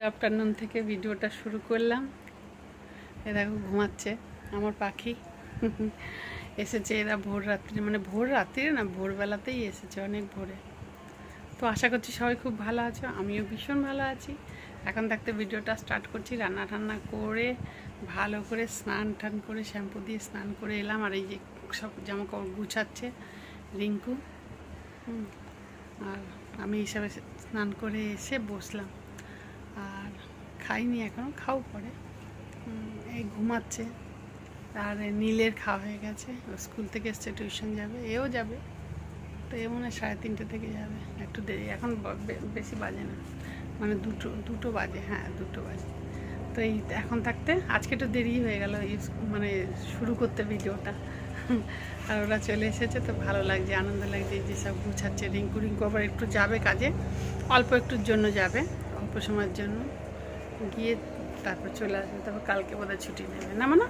Afternoon থেকে ভিডিওটা শুরু করলাম। এ দেখো ঘুমাচ্ছে আমার পাখি। এসেছে এরা ভোর রাত্রি মানে ভোর রাত্রিরে না, ভোরবেলাতেই এসেছে অনেক ভোরে। তো আশা করছি সবাই খুব ভালো আছো, আমিও ভীষণ ভালো আছি। এখন থাকতে ভিডিওটা স্টার্ট করছি, রান্না টান্না করে, ভালো করে স্নান টান করে, শ্যাম্পু দিয়ে স্নান করে এলাম। আর এই যে সব জামা কাপড় গুছাচ্ছে রিঙ্কু। আর আমি হিসাবে স্নান করে এসে বসলাম। আর খাইনি এখনও খাও পরে। এই ঘুমাচ্ছে। আর নীলের খাওয়া হয়ে গেছে। স্কুল থেকে এসছে, টিউশন যাবে, এও যাবে। তো এ মনে হয় সাড়ে তিনটে থেকে যাবে, একটু দেরি। এখন বেশি বাজে না। মানে দুটো দুটো বাজে হ্যাঁ দুটো বাজে। তো এই এখন থাকতে, আজকে একটু দেরি হয়ে গেল মানে শুরু করতে ভিডিওটা। আর ওরা চলে এসেছে, তো ভালো লাগছে, আনন্দ লাগছে যে সব গুছাচ্ছে। রিঙ্কু রিঙ্কু আবার একটু যাবে কাজে, অল্প একটুর জন্য যাবে। সময়ের জন্য গিয়ে তারপর চলে আসবে। তারপর কালকে বোধহয় ছুটি নেবে। না মানে?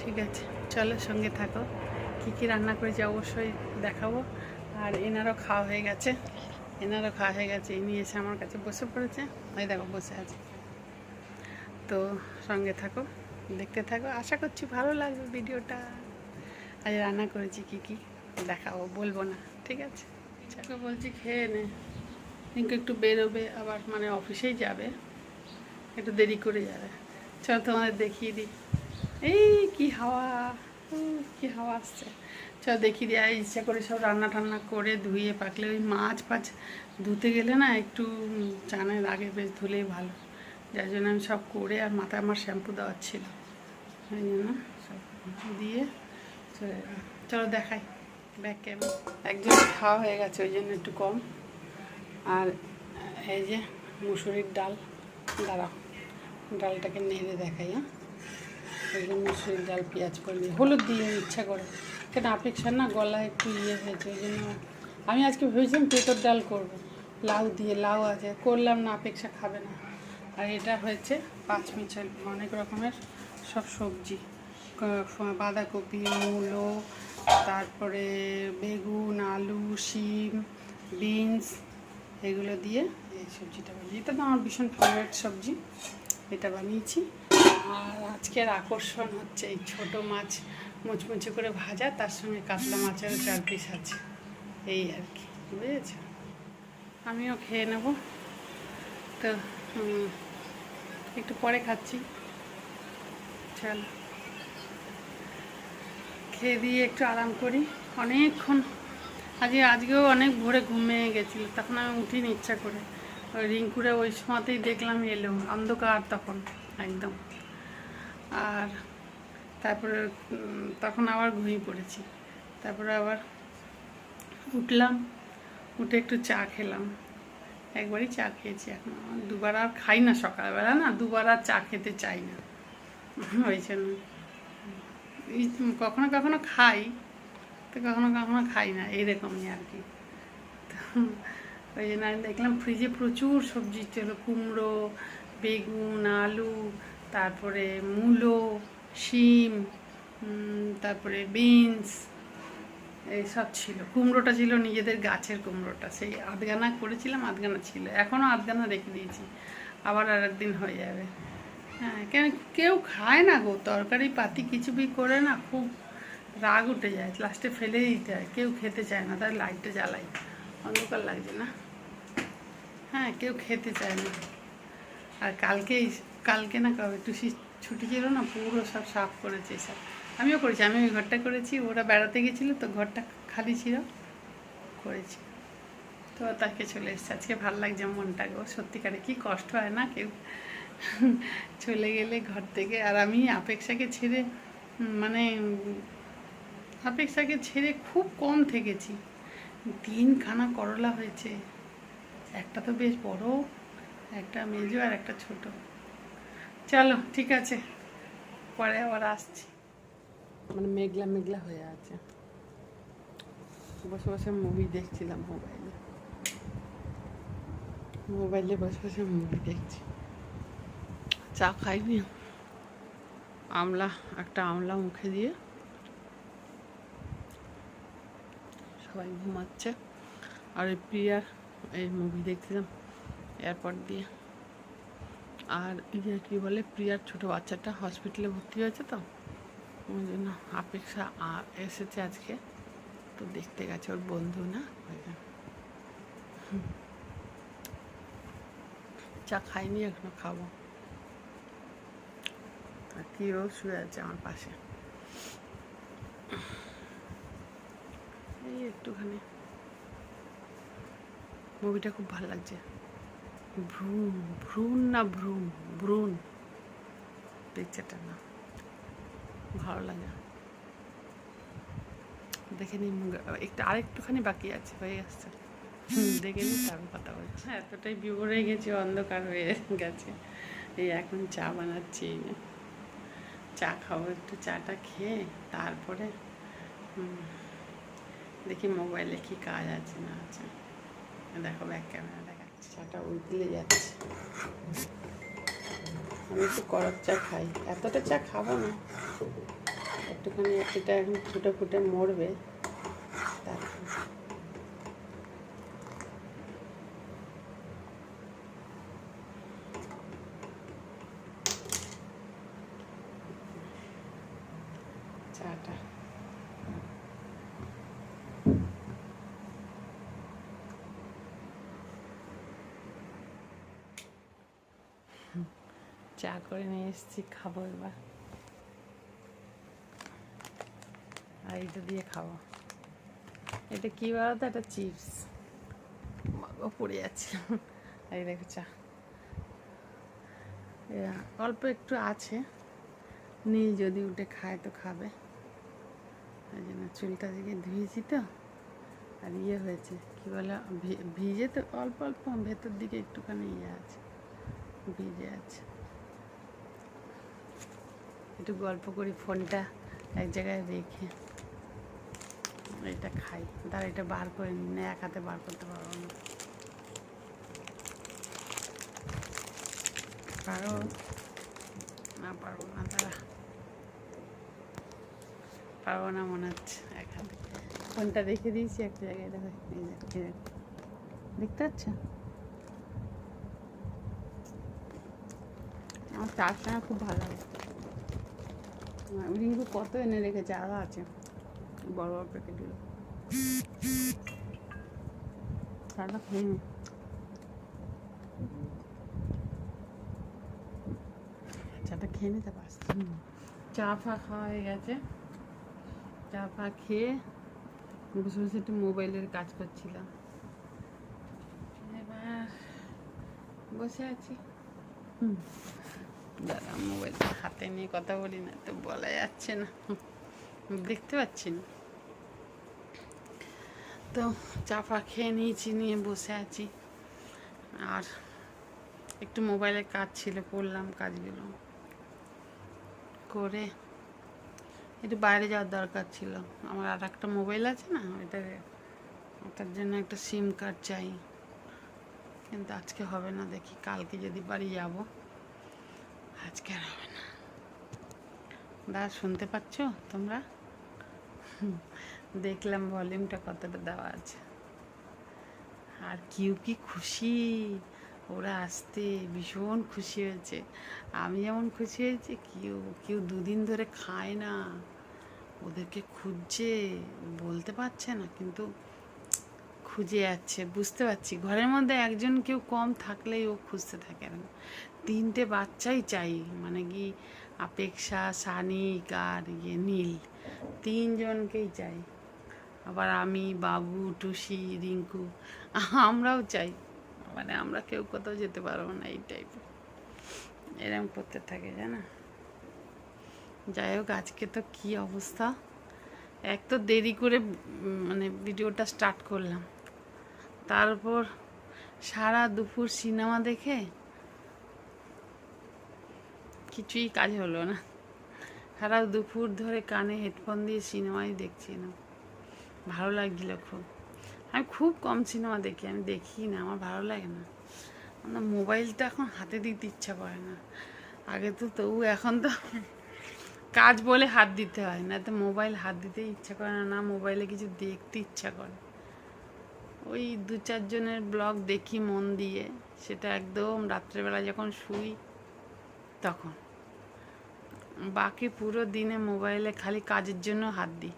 ঠিক আছে। চলো সঙ্গে থাকো। কী কী রান্না করেছি অবশ্যই দেখাবো। আর এনারও খাওয়া হয়ে গেছে। এনারও খাওয়া হয়ে গেছে। ইনি এসে আমার কাছে বসে পড়েছে। ওই দেখো, বসে আছে। তো সঙ্গে থাকো, দেখতে থাকো। আশা করছি ভালো লাগবে ভিডিওটা। আজ রান্না করেছি কি কি দেখাবো, বলব না। ঠিক আছে? বলছি, খেয়ে নে। কিন্তু একটু বেরোবে, আবার মানে অফিসেই যাবে। একটু দেরি করে যাবে। চল তোমাদের দেখিয়ে দিই। এই কি হাওয়া কি হাওয়া আসছে। চল দেখিয়ে দিই। আর ইচ্ছা করে সব রান্না টান্না করে ধুয়ে পাকলে ওই মাছ ফাছ ধুতে গেলে না একটু চানের আগে বেশ ধুলেই ভালো। যার জন্য আমি সব করে আর মাথায় আমার শ্যাম্পু দেওয়ার ছিল। ওই জন্য সব দিয়ে চলে। চলো দেখাই। ব্যাগ কেমন। একজন খাওয়া হয়ে গেছে, ওই জন্য একটু কম। আর এই যে মুসুরির ডাল, দাঁড়াও, ডালটাকে নেড়ে দেখাই হ্যাঁ? যে মুসুরির ডাল, পেঁয়াজ করে দিয়ে হলুদ দিয়ে ইচ্ছা করে। কেন, আপেক্ষা না গলায় একটু ইয়ে হয়েছে, ওই জন্য আমি আজকে ভেবেছিলাম পেঁপের ডাল করব। লাউ দিয়ে, লাউ আছে, করলাম না, আপেক্ষা খাবে না। আর এটা হয়েছে পাঁচ মিশাল, অনেক রকমের সব সবজি। বাঁধাকপি, মূলো, তারপরে বেগুন, আলু, শিম, বিনস এগুলো দিয়ে এই সবজিটা বানিয়ে, এটা তো আমার ভীষণ ফেভারিট সবজি, এটা বানিয়েছি। আর আজকের আকর্ষণ হচ্ছে এই ছোটো মাছ মুচমুচে করে ভাজা, তার সঙ্গে কাতলা মাছেরও চার পিস আছে। এই আর কি, বুঝেছ? আমিও খেয়ে নেব। তো একটু পরে খাচ্ছি। চল। খেয়ে দিয়ে একটু আরাম করি। অনেকক্ষণ আজকে আজকেও অনেক ভোরে ঘুমিয়ে গেছিল, তখন আমি উঠিনি ইচ্ছা করে। ওই রিঙ্কুরে ওই সময়তেই দেখলাম এলো, অন্ধকার তখন, একদম। আর তারপরে তখন আবার ঘুমিয়ে পড়েছি। তারপরে আবার উঠলাম, উঠে একটু চা খেলাম। একবারই চা খেয়েছি এখন। দুবার আর খাই না সকালবেলা, না, দুবার আর চা খেতে চাই না। ওই জন্য। কখনো কখনো খাই তো কখনো কখনো খাই না এরকমই আর কি। তো ওই জন্য আমি দেখলাম ফ্রিজে প্রচুর সবজি ছিল কুমড়ো, বেগুন, আলু, তারপরে মূলো, শিম তারপরে বিনস এইসব ছিল। কুমড়োটা ছিল নিজেদের গাছের কুমড়োটা, সেই আধগানা করেছিলাম, আধগানা ছিল। এখনও আধগানা রেখে দিয়েছি, আবার আর একদিন হয়ে যাবে। হ্যাঁ কেন কেউ খায় না গো, তরকারি পাতি কিছু বি করে না, খুব রাগ উঠে যায়, লাস্টে ফেলে দিতে হয়। কেউ খেতে চায় না তাই লাইটটা জ্বালাই। অন্ধকার লাগছে না? হ্যাঁ কেউ খেতে চায় না। আর কালকে কালকে না কবে, টুসি ছুটি ছিল না, পুরো সব সাফ করেছে সব। আমিও করেছি আমি ওই ঘরটা করেছি, ওরা বেড়াতে গেছিল তো ঘরটা খালি ছিল, করেছি। তো তাকে চলে এসছে। আজকে ভালো লাগছে মনটা গো, সত্যিকারে কি কষ্ট হয় না কেউ চলে গেলে ঘর থেকে। আর আমি আপেক্ষাকে ছেড়ে মানে আপেক্ষাকে ছেড়ে খুব কম থেকেছি। তিনখানা করলা হয়েছে। একটা তো বেশ বড় একটা মেজো আর একটা ছোট। চলো ঠিক আছে। পরে আবার আসছি। মানে মেঘলা মেঘলা হয়ে আছে। বসে বসে মুভি দেখছিলাম মোবাইলে মোবাইলে বসে বসে মুভি দেখছি। চা খাইনি? আমলা একটা আমলা মুখে দিয়ে সবাই ঘুমাচ্ছে। আর এই প্রিয়ার এই মুভি দেখছিলাম এয়ারপোর্ট দিয়ে। আর ইয়ে কী বলে, প্রিয়ার ছোটো বাচ্চাটা হসপিটালে ভর্তি হয়েছে তো, ওই জন্য আপেক্ষা এসেছে আজকে। তো দেখতে গেছে, ওর বন্ধু না। চা খাইনি, এখনও খাব। আর কিও শুয়ে আছে আমার পাশে এই একটুখানি। মুভিটা খুব ভালো লাগছে। ভ্রূণ ভ্রূণ না ভ্রূণ ভ্রূণ। পিকচারটা না। ভালো লাগে। দেখে নিই একটু আরেকটুখানি বাকি আছে হয়ে হুম, দেখে নিই তারপর কথা বলছি হ্যাঁ এতটাই বিবরে গেছি অন্ধকার হয়ে গেছে। এই এখন চা বানাচ্ছি। চা খাব একটু চাটা খেয়ে তারপরে দেখি মোবাইলে কি কাজ আছে না আছে দেখো ব্যাক ক্যামেরা দেখাচ্ছি চাটা উতলে যাচ্ছে আমি একটু করক চা খাই এতটা চা খাব না একটুখানি এটা এখন ফুটে ফুটে মরবে তারপর চাটা চা করে নিয়ে এসেছি, খাব এবার। আর এটা দিয়ে খাব। এটা কি তো এটা চিপস। পড়ে যাচ্ছে। এই দেখো চা। অল্প একটু আছে। নিয়ে যদি উঠে খায় তো খাবে। ওই জন্য চুলটা দিকে ধুয়েছি তো। আর ইয়ে হয়েছে, কী বলে ভিজে তো অল্প অল্প, ভেতর দিকে একটুখানি ইয়ে আছে, ভিজে আছে। একটু গল্প করি, ফোনটা এক জায়গায় রেখে। এটা খাই। দাঁড়া, এটা বার করে নিই না, এক হাতে বার করতে পারব না। পারো? না, পারব না, দাঁড়া। পারব না মনে হচ্ছে, এক হাতে। ফোনটা রেখে দিয়েছি একটা জায়গায়, দেখো দেখতে পাচ্ছ? আমার চার খুব ভালো লাগে। রিঙ্কু কত এনে রেখেছে আরও আছে। বড় বড় প্যাকেটগুলো চাটা খেয়ে চাটা খেয়ে নিতে পারছি। চা ফা খাওয়া হয়ে গেছে। চা ফা খেয়ে বসে বসে একটু মোবাইলের কাজ করছিলাম। এবার বসে আছি। হুম। দাদা মোবাইলটা হাতে নিয়ে কথা বলি না, তো বলা যাচ্ছে না। দেখতে পাচ্ছি না। তো চা ফা খেয়ে নিয়েছি, নিয়ে বসে আছি। আর একটু মোবাইলের কাজ ছিল, করলাম কাজগুলো। করে একটু বাইরে যাওয়ার দরকার ছিল। আমার আর একটা মোবাইল আছে না, ওইটা ওটার জন্য একটা সিম কার্ড চাই। কিন্তু আজকে হবে না, দেখি কালকে যদি বাড়ি যাব। আজকে আর হবে না। দাদা শুনতে পাচ্ছ তোমরা? দেখলাম ভলিউমটা কতটা দেওয়া আছে। আর কেউ কি খুশি? ওরা আসতে ভীষণ খুশি হয়েছে। আমি যেমন খুশি হয়েছি, কেউ কেউ দুদিন ধরে খায় না। ওদেরকে খুঁজছে, বলতে পারছে না, কিন্তু খুঁজে যাচ্ছে। বুঝতে পারছি। ঘরের মধ্যে একজন কেউ কম থাকলেই ও খুঁজতে থাকে তিনটে বাচ্চাই চাই। মানে কি আপেক্ষা সানিক আর ইয়ে নীল। তিনজনকেই চাই। আবার আমি, বাবু, টুসি, রিঙ্কু, আমরাও চাই। মানে আমরা কেউ কোথাও যেতে পারব না এই টাইপের এরকম করতে থাকে, জানা? যাই হোক, আজকে তো কী অবস্থা? এক তো দেরি করে মানে ভিডিওটা স্টার্ট করলাম। তারপর সারা দুপুর সিনেমা দেখে কিছুই কাজ হলো না। সারা দুপুর ধরে কানে হেডফোন দিয়ে সিনেমাই দেখছিলাম ভালো লাগছিল খুব। আমি খুব কম সিনেমা দেখি, আমি দেখি না, আমার ভালো লাগে না। আমার মোবাইলটা এখন হাতে দিতে ইচ্ছা করে না। আগে তো তবু, এখন তো কাজ বলে হাত দিতে হয় না তো মোবাইল হাত দিতে ইচ্ছা করে না না মোবাইলে কিছু দেখতে ইচ্ছা করে। ওই দু চারজনের ব্লগ দেখি মন দিয়ে, সেটা একদম রাত্রেবেলা যখন শুই, তখন। বাকি পুরো দিনে মোবাইলে খালি কাজের জন্য হাত দিই।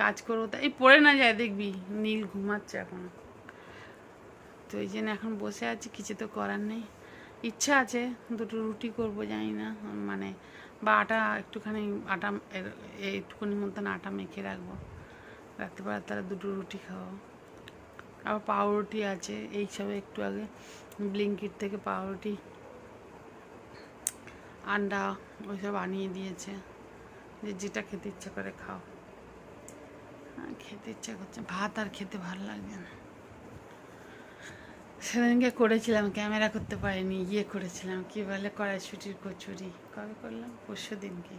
কাজ করব তাই পড়ে না যায় দেখবি, নীল ঘুমাচ্ছে এখন। তো এই জন্য এখন বসে আছি, কিছু তো করার নেই। ইচ্ছা আছে, দুটো রুটি করব জানি না মানে বা আটা একটুখানি, আটা এইটুকুনি মতন আটা মেখে রাখব। রাত্রিবেলা তারা দুটো রুটি খাওয়া আবার পাউরুটি আছে, এই সবে একটু আগে ব্লিঙ্কিট থেকে পাউরুটি আন্ডা, ওইসব আনিয়ে দিয়েছে। যে যেটা খেতে ইচ্ছা করে খাও। আর খেতে ইচ্ছা করছে। ভাত আর খেতে ভালো লাগছে না। সেদিনকে করেছিলাম, ক্যামেরা করতে পারিনি ইয়ে করেছিলাম। কি বলে, কড়াইশুটির কচুরি। কবে করলাম? পরশু দিনকে।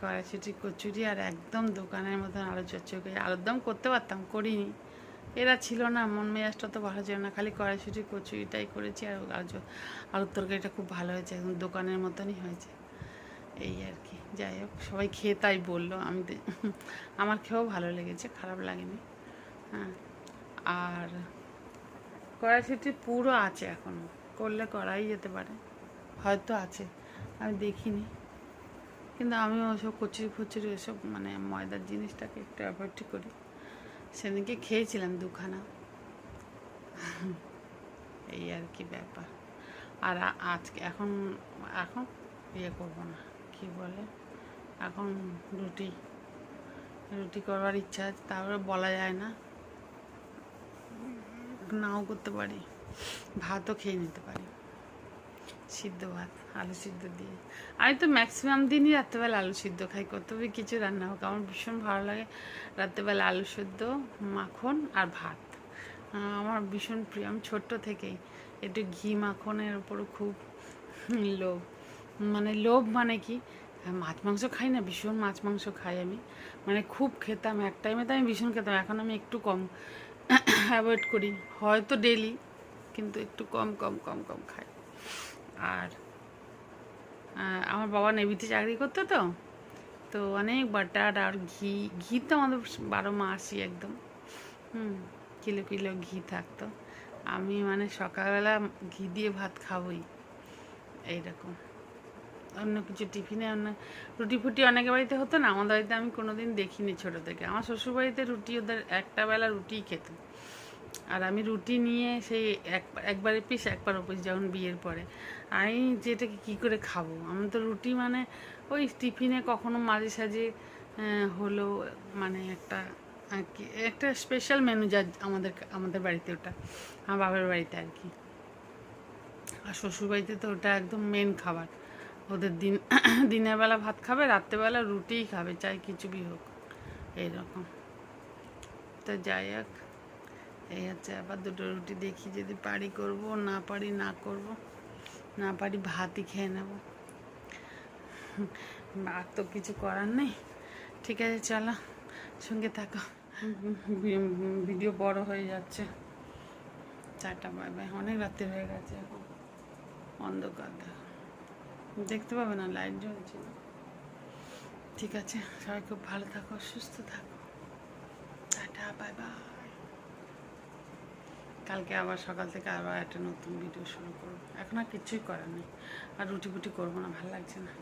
কড়াইশুটির কচুরি আর একদম দোকানের মতন আলু চচ্চড়ি আলুর দম করতে পারতাম, করিনি। এরা ছিল না, মন মেজাজটা তো ভালো ছিল না, খালি কড়াইশুটির কচুরিটাই করেছি আর আলুর তরকারিটা খুব ভালো হয়েছে একদম দোকানের মতনই হয়েছে। এই আর কি, যাই হোক, সবাই খেয়ে তাই বলল, আমি আমার খেয়েও ভালো লেগেছে, খারাপ লাগেনি। হ্যাঁ আর কড়াইশুটি পুরো আছে এখনও, করলে করাই যেতে পারে, হয়তো আছে, আমি দেখিনি। কিন্তু আমি ওসব কচুরি ফচুরি ওসব মানে ময়দার জিনিসটাকে একটু অ্যাভয়েড করি। সেদিনকে খেয়েছিলাম দুখানা। এই আর কি ব্যাপার। আর আজকে এখন এখন ইয়ে করব না, কি বলে? এখন রুটি রুটি করবার ইচ্ছা আছে, তারপরে বলা যায় না। নাও করতে পারি, ভাতও খেয়ে নিতে পারি। সিদ্ধ ভাত আলু সিদ্ধ দিয়ে। আমি তো ম্যাক্সিমাম দিনই রাত্রেবেলা আলু সিদ্ধ খাই কত বি কিছু রান্না হোক। আমার ভীষণ ভালো লাগে রাত্রেবেলা আলু সিদ্ধ মাখন আর ভাত। আমার ভীষণ প্রিয়। আমি ছোট্ট থেকেই একটু ঘি মাখনের উপরও খুব লোভ। মানে লোভ মানে কি? হ্যাঁ, মাছ মাংস খাই না ভীষণ মাছ মাংস খাই আমি। মানে খুব খেতাম এক টাইমে তো আমি ভীষণ খেতাম। এখন আমি একটু কম অ্যাভয়েড করি। হয়তো ডেলি কিন্তু একটু কম কম কম কম খাই। আর আমার বাবা নেভিতে চাকরি করতো তো তো অনেক বাটার আর ঘি ঘি তো আমাদের বারো মাসই একদম। হুম, কিলো কিলো ঘি থাকতো। আমি মানে সকালবেলা ঘি দিয়ে ভাত খাবোই, এইরকম। অন্য কিছু টিফিনে, অন্য রুটি ফুটি অনেকের বাড়িতে হতো না, আমাদের বাড়িতে আমি কোনোদিন দেখিনি ছোটো থেকে। আমার শ্বশুর বাড়িতে রুটি ওদের একটা বেলা রুটিই খেত। আর আমি রুটি নিয়ে সেই এক একবারে পিস, একবার অফিস যখন বিয়ের পরে, আমি যেটাকে কি করে খাব? আমি তো রুটি মানে ওই টিফিনে কখনো মাঝে সাঝে হলো মানে একটা একটা স্পেশাল মেনু যা আমাদের আমাদের বাড়িতে ওটা, আমার বাবার বাড়িতে আর কি। আর শ্বশুরবাড়িতে তো ওটা একদম মেন খাবার। ওদের দিন, দিনের বেলা ভাত খাবে রাত্রেবেলা রুটিই খাবে, চাই কিছু বি হোক এইরকম তো যাই হোক। এই হচ্ছে আবার দুটো রুটি দেখি যদি পারি করব না পারি না করব না পারি ভাতই খেয়ে নেব। আর তো কিছু করার নেই। ঠিক আছে চলো সঙ্গে থাকো। ভিডিও বড় হয়ে যাচ্ছে। চারটা বাই বাই অনেক রাত্রি হয়ে গেছে এখন। অন্ধকার দেখো। দেখতে পাবে না লাইট জ্বলছে ঠিক আছে সবাই খুব ভালো থাকো সুস্থ থাকো। Tata bye bye. কালকে আবার সকাল থেকে আবার একটা নতুন ভিডিও শুরু করব। এখন আর কিছুই করার নেই। আর রুটি বুটি করব না, ভালো লাগছে না।